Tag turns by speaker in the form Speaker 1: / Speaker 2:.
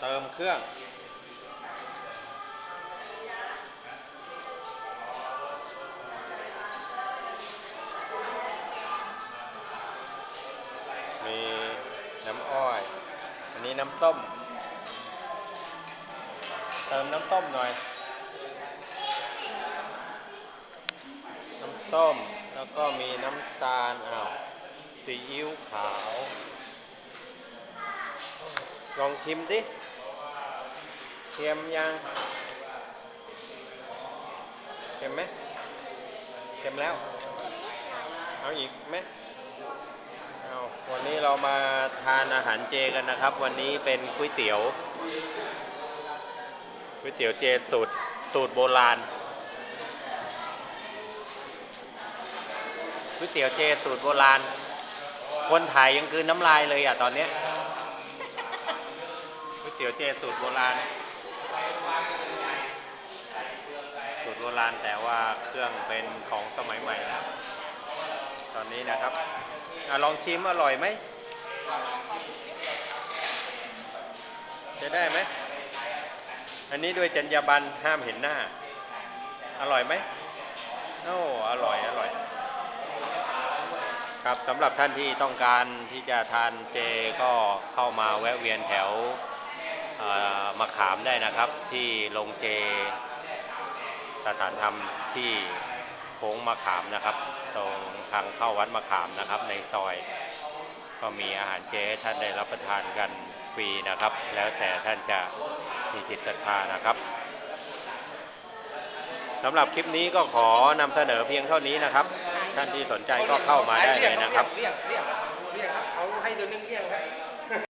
Speaker 1: เติมเครื่อง มีน้ำอ้อย อันนี้น้ำต้ม เติมน้ำต้มหน่อย น้ำต้ม แล้วก็มีน้ำตาลอ้าวซีอิ๊วขาว ลองชิมดิเค็มยังเค็มไหมเค็มแล้ว เอาอีกไหมเอาวันนี้เรามาทานอาหารเจกันนะครับ วันนี้เป็นก๋วยเตี๋ยวก๋วยเตี๋ยวเจสูตรสูตรโบราณก๋วยเตี๋ยวเจสูตรโบราณ คนถ่ายยังคืนน้ำลายเลยอะตอนเนี้ย ตี๋ยวเจสูตรโบราณ สูตรโบราณแต่ว่าเครื่องเป็นของสมัยใหม่แล้ว ตอนนี้นะครับอลองชิมอร่อยไหม จะได้ไหม อันนี้ด้วยจรรยาบรรณห้ามเห็นหน้า อร่อยไหมโอ้อร่อย อร่อย ครับสำหรับท่านที่ต้องการที่จะทานเจก็เข้ามาแวะเวียนแถว มะขามได้นะครับ ที่โรงเจสถานธรรมที่โค้งมะขามนะครับ ตรงทางเข้าวัดมะขามนะครับ ในซอย ก็มีอาหารเจให้ท่านได้รับประทานกันฟรีนะครับ แล้วแต่ท่านจะมีจิตศรัทธานะครับสำหรับคลิปนี้ก็ขอนำเสนอเพียงเท่านี้นะครับ ท่านที่สนใจก็เข้ามาได้เลยนะครับ
Speaker 2: เรียกเรียกเรียกครับ เอาให้ตัวนึงเรียกครับ